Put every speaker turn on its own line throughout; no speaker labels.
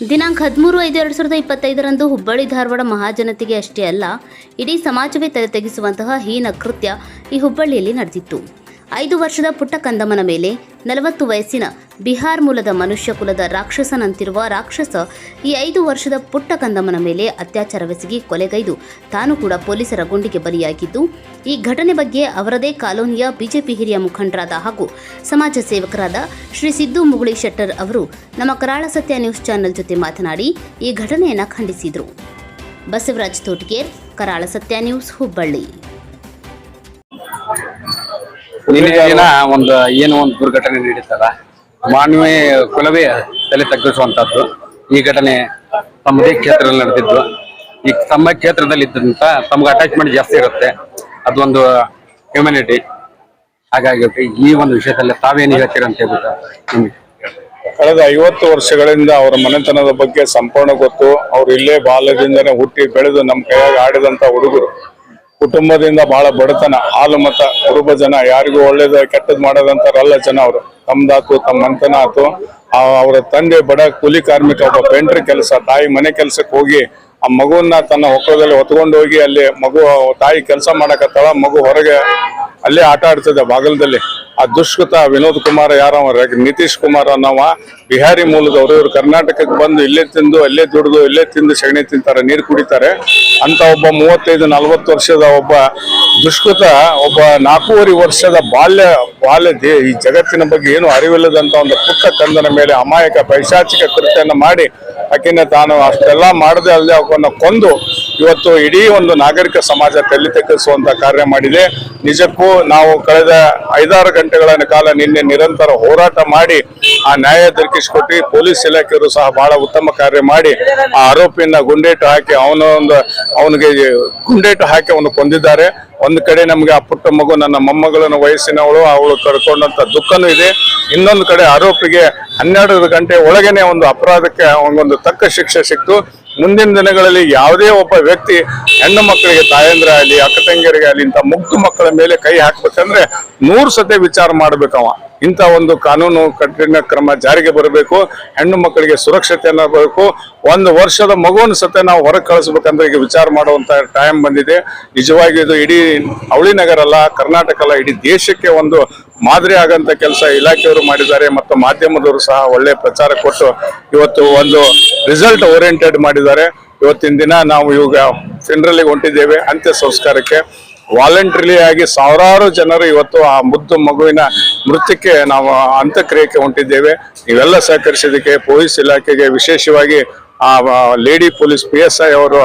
ದಿನಾಂಕ ಹದಿಮೂರು ಐದು ಎರಡು ಸಾವಿರದ ಇಪ್ಪತ್ತೈದರಂದು ಹುಬ್ಬಳ್ಳಿ ಧಾರವಾಡ ಮಹಾಜನತೆಗೆ ಅಷ್ಟೇ ಅಲ್ಲ, ಇಡೀ ಸಮಾಜವೇ ತಲೆ ತೆಗೆಸುವಂತಹ ಹೀನ ಕೃತ್ಯ ಈ ಹುಬ್ಬಳ್ಳಿಯಲ್ಲಿ ನಡೆದಿತ್ತು. ಐದು ವರ್ಷದ ಪುಟ್ಟ ಕಂದಮ್ಮನ ಮೇಲೆ ನಲವತ್ತು ವಯಸ್ಸಿನ ಬಿಹಾರ್ ಮೂಲದ ಮನುಷ್ಯ ಕುಲದ ರಾಕ್ಷಸನಂತಿರುವ ರಾಕ್ಷಸ ಈ ಐದು ವರ್ಷದ ಪುಟ್ಟ ಕಂದಮ್ಮನ ಮೇಲೆ ಅತ್ಯಾಚಾರವೆಸಗಿ ಕೊಲೆಗೈದು ತಾನು ಕೂಡ ಪೊಲೀಸರ ಗುಂಡಿಗೆ ಬಲಿಯಾಗಿದ್ದು, ಈ ಘಟನೆ ಬಗ್ಗೆ ಅವರದೇ ಕಾಲೋನಿಯ ಬಿಜೆಪಿ ಹಿರಿಯ ಮುಖಂಡರಾದ ಹಾಗೂ ಸಮಾಜ ಸೇವಕರಾದ ಶ್ರೀ ಸಿದ್ದು ಮುಗುಳಿ ಶೆಟ್ಟರ್ ಅವರು ನಮ್ಮ ಕರಾಳ ಸತ್ಯ ನ್ಯೂಸ್ ಚಾನೆಲ್ ಜೊತೆ ಮಾತನಾಡಿ ಈ ಘಟನೆಯನ್ನು ಖಂಡಿಸಿದರು. ಬಸವರಾಜ್ ತೋಟಗೇರ್, ಕರಾಳ ಸತ್ಯ ನ್ಯೂಸ್ ಹುಬ್ಬಳ್ಳಿ.
ನಿನ್ನೆ ದಿನ ಒಂದು ಏನು ಒಂದು ದುರ್ಘಟನೆ ನಡೀತದ. ಮಾನವೀಯ ಕುಲವೇ ತಲೆ ತಗ್ಗಿಸುವಂತದ್ದು ಈ ಘಟನೆ ತಮ್ಮದೇ ಕ್ಷೇತ್ರದಲ್ಲಿ ನಡೆದಿದ್ದು. ಈ ತಮ್ಮ ಕ್ಷೇತ್ರದಲ್ಲಿ ಇದ್ದಂತ ತಮ್ಗೆ ಅಟ್ಯಾಚ್ಮೆಂಟ್ ಜಾಸ್ತಿ ಇರುತ್ತೆ. ಅದೊಂದು ಹ್ಯೂಮ್ಯಾನಿಟಿ ಹಾಗಾಗಿ ಈ ಒಂದು ವಿಷಯದಲ್ಲಿ ತಾವೇನು ಹೇಳ್ತೀರ ಅಂತ ಹೇಳ್ಬಿಟ್ಟು
ಕಳೆದ ಐವತ್ತು ವರ್ಷಗಳಿಂದ ಅವರ ಮನೆತನದ ಬಗ್ಗೆ ಸಂಪೂರ್ಣ ಗೊತ್ತು. ಅವ್ರು ಇಲ್ಲೇ ಬಾಲ್ಯದಿಂದನೇ ಹುಟ್ಟಿ ಬೆಳೆದು ನಮ್ಮ ಕೈಯಾಗ ಆಡಿದಂತ ಹುಡುಗರು. ಕುಟುಂಬದಿಂದ ಬಹಳ ಬಡತನ, ಹಾಲು ಮತ, ಕುರುಬ ಜನ, ಯಾರಿಗೂ ಒಳ್ಳೇದ, ಕೆಟ್ಟದ್ ಮಾಡೋದಂತಾರಲ್ಲ ಜನ ಅವರು. ತಮ್ದಾತು ತಮ್ಮ ಮಂತನ ಆತು ಅವರ ತಂದೆ ಬಡ ಕೂಲಿ ಕಾರ್ಮಿಕ, ಒಬ್ಬ ಪೆಂಟ್ರಿ ಕೆಲಸ, ತಾಯಿ ಮನೆ ಕೆಲಸಕ್ಕೆ ಹೋಗಿ, ಆ ಮಗುವನ್ನ ತನ್ನ ಹೊಕ್ಕದಲ್ಲಿ ಹೊತ್ಕೊಂಡು ಹೋಗಿ, ಅಲ್ಲಿ ಮಗು, ತಾಯಿ ಕೆಲಸ ಮಾಡಕತ್ತಾಳ, ಮಗು ಹೊರಗೆ ಅಲ್ಲೇ ಆಟ ಆಡ್ತದೆ ಬಾಗಲದಲ್ಲಿ. ಆ ದುಷ್ಕೃತ ವಿನೋದ್ ಕುಮಾರ್ ಯಾರವ ನಿತೀಶ್ ಕುಮಾರ್ ಅನ್ನವ? ಬಿಹಾರಿ ಮೂಲದವರು ಇವರು ಕರ್ನಾಟಕಕ್ಕೆ ಬಂದು ಇಲ್ಲೇ ತಿಂದು, ಅಲ್ಲೇ ದುಡಿದು, ಇಲ್ಲೇ ತಿಂದು ಸಗಣಿ ತಿಂತಾರೆ, ನೀರು ಕುಡಿತಾರೆ. ಅಂತ ಒಬ್ಬ ಮೂವತ್ತೈದು, ನಲವತ್ತು ವರ್ಷದ ಒಬ್ಬ ದುಷ್ಕೃತ, ಒಬ್ಬ ನಾಲ್ಕೂವರೆ ವರ್ಷದ ಬಾಲ್ಯ ಬಾಲ್ಯ ದೇ, ಈ ಜಗತ್ತಿನ ಬಗ್ಗೆ ಏನು ಅರಿವಿಲ್ಲದಂತ ಒಂದು ಪುಟ್ಟ ಕಂದನ ಮೇಲೆ ಅಮಾಯಕ, ಪೈಶಾಚಿಕ ಕೃತ್ಯನ ಮಾಡಿ, ಆಕಿನ ತಾನು ಅಷ್ಟೆಲ್ಲ ಮಾಡದೆ ಅಲ್ಲದೆ ಅವನ್ನ ಕೊಂದು ಇವತ್ತು ಇಡೀ ಒಂದು ನಾಗರಿಕ ಸಮಾಜ ತಲೆ ಕಾರ್ಯ ಮಾಡಿದೆ. ನಿಜಕ್ಕೂ ನಾವು ಕಳೆದ ಐದಾರು ಗಂಟೆಗಳ ಕಾಲ ನಿನ್ನೆ ನಿರಂತರ ಹೋರಾಟ ಮಾಡಿ ಆ ನ್ಯಾಯ ದೊರಕಿಸಿಕೊಟ್ಟು ಪೊಲೀಸ್ ಇಲಾಖೆಯವರು ಸಹ ಬಹಳ ಉತ್ತಮ ಕಾರ್ಯ ಮಾಡಿ ಆ ಆರೋಪಿಯನ್ನ ಗುಂಡೇಟು ಹಾಕಿ ಅವನ ಒಂದು ಅವನಿಗೆ ಗುಂಡೇಟು ಹಾಕಿ ಅವನು ಕೊಂದಿದ್ದಾರೆ. ಒಂದು ಕಡೆ ನಮಗೆ ಆ ಪುಟ್ಟ ಮಗು ನನ್ನ ಮೊಮ್ಮಗಳನ್ನ ವಯಸ್ಸಿನವಳು, ಅವಳು ಕಳ್ಕೊಂಡಂತ ದುಃಖನೂ ಇದೆ. ಇನ್ನೊಂದು ಕಡೆ ಆರೋಪಿಗೆ ಹನ್ನೆರಡು ಗಂಟೆ ಒಳಗೇನೆ ಒಂದು ಅಪರಾಧಕ್ಕೆ ಅವನಿಗೊಂದು ತಕ್ಕ ಶಿಕ್ಷೆ ಸಿಕ್ತು. ಮುಂದಿನ ದಿನಗಳಲ್ಲಿ ಯಾವುದೇ ಒಬ್ಬ ವ್ಯಕ್ತಿ ಹೆಣ್ಣು ಮಕ್ಕಳಿಗೆ ತಾಯಂದ್ರ ಆಗಲಿ, ಅಕ್ಕ ತಂಗಿಯರಿಗೆ ಆಗಲಿ, ಇಂಥ ಮುಗ್ಧ ಮಕ್ಕಳ ಮೇಲೆ ಕೈ ಹಾಕ್ಬೇಕಂದ್ರೆ ನೂರು ಸತೆ ವಿಚಾರ ಮಾಡ್ಬೇಕವ. ಇಂಥ ಒಂದು ಕಾನೂನು ಕಠಿಣ ಕ್ರಮ ಜಾರಿಗೆ ಬರಬೇಕು, ಹೆಣ್ಣು ಮಕ್ಕಳಿಗೆ ಸುರಕ್ಷತೆಯನ್ನು ಬರಬೇಕು ಒಂದು ವರ್ಷದ ಮಗುವನ್ನು ಸತ ನಾವು ಹೊರಗೆ ಕಳಿಸ್ಬೇಕಂದ್ರೆ ಈಗ ವಿಚಾರ ಮಾಡುವಂಥ ಟೈಮ್ ಬಂದಿದೆ. ನಿಜವಾಗಿ ಇದು ಇಡೀ ಅವಳಿ ನಗರ ಅಲ್ಲ, ಕರ್ನಾಟಕ ಅಲ್ಲ, ಇಡೀ ದೇಶಕ್ಕೆ ಒಂದು ಮಾದರಿ ಆಗಂತ ಕೆಲಸ ಇಲಾಖೆಯವರು ಮಾಡಿದ್ದಾರೆ ಮತ್ತು ಮಾಧ್ಯಮದವರು ಸಹ ಒಳ್ಳೆ ಪ್ರಚಾರ ಕೊಟ್ಟು ಇವತ್ತು ಒಂದು ರಿಸಲ್ಟ್ ಓರಿಯೆಂಟೆಡ್ ಮಾಡಿದ್ದಾರೆ. ಇವತ್ತಿನ ದಿನ ನಾವು ಇವಾಗ ಫಿನರಲಿಗೆ ಹೊಂಟಿದ್ದೇವೆ ಅಂತ್ಯ ಸಂಸ್ಕಾರಕ್ಕೆ. ವಾಲಂಟ್ರಿಲಿ ಆಗಿ ಸಾವಿರಾರು ಜನರು ಇವತ್ತು ಆ ಮುದ್ದು ಮಗುವಿನ ಮೃತ್ಯಕ್ಕೆ ನಾವು ಅಂತ್ಯಕ್ರಿಯೆಗೆ ಹೊಂಟಿದ್ದೇವೆ. ಇವೆಲ್ಲ ಸಹಕರಿಸಿದ್ದಕ್ಕೆ ಪೊಲೀಸ್ ಇಲಾಖೆಗೆ ವಿಶೇಷವಾಗಿ ಆ lady police P S I ಅವರು,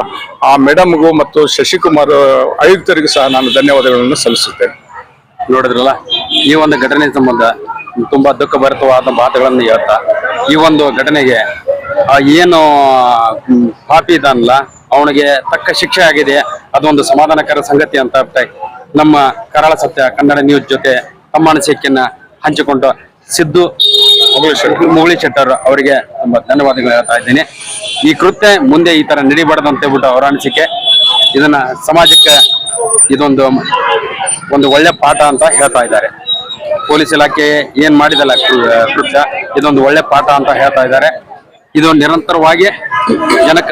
ಆ ಮೇಡಮ್ಗೂ ಮತ್ತು ಶಶಿಕುಮಾರ್ ಆಯುಕ್ತರಿಗೂ ಸಹ ನಾನು ಧನ್ಯವಾದಗಳನ್ನು ಸಲ್ಲಿಸುತ್ತೇನೆ.
ನೋಡಿದ್ರಲ್ಲ, ಈ ಒಂದು ಘಟನೆ ಸಂಬಂಧ ತುಂಬಾ ದುಃಖ ಭರಿತವಾದ ಮಾತುಗಳನ್ನು ಹೇಳ್ತಾ, ಈ ಒಂದು ಘಟನೆಗೆ ಏನು ಪಾಪಿ ಇದಾನಲ್ಲ ಅವನಿಗೆ ತಕ್ಕ ಶಿಕ್ಷೆ ಆಗಿದೆ. ಅದೊಂದು ಸಮಾಧಾನಕರ ಸಂಗತಿ ಅಂತ ನಮ್ಮ ಕರಾಳ ಸತ್ಯ ಕನ್ನಡ ನ್ಯೂಸ್ ಜೊತೆ ತಮ್ಮ ಅನಿಸಿಕೆಯನ್ನ ಹಂಚಿಕೊಂಡು ಸಿದ್ದು ಮುಗುಳಿ ಶೆಟ್ಟರ್ ಅವರಿಗೆ ತುಂಬಾ ಧನ್ಯವಾದಗಳು ಹೇಳ್ತಾ ಇದ್ದೀನಿ. ಈ ಕೃತ್ಯ ಮುಂದೆ ಈ ತರ ನಡಿಬಾರ್ದು ಅಂತ ಹೇಳ್ಬಿಟ್ಟು ಅವರ ಅನಿಸಿಕೆ. ಇದನ್ನ ಸಮಾಜಕ್ಕೆ ಇದೊಂದು ಒಂದು ಒಳ್ಳೆ ಪಾಠ ಅಂತ ಹೇಳ್ತಾ ಇದ್ದಾರೆ. ಪೊಲೀಸ್ ಇಲಾಖೆ ಏನ್ ಮಾಡಿದಲ್ಲ ಕೃತ್ಯ? ಇದೊಂದು ಒಳ್ಳೆ ಪಾಠ ಅಂತ ಹೇಳ್ತಾ ಇದ್ದಾರೆ. ಇದು ನಿರಂತರವಾಗಿ ಜನಕ್ಕೆ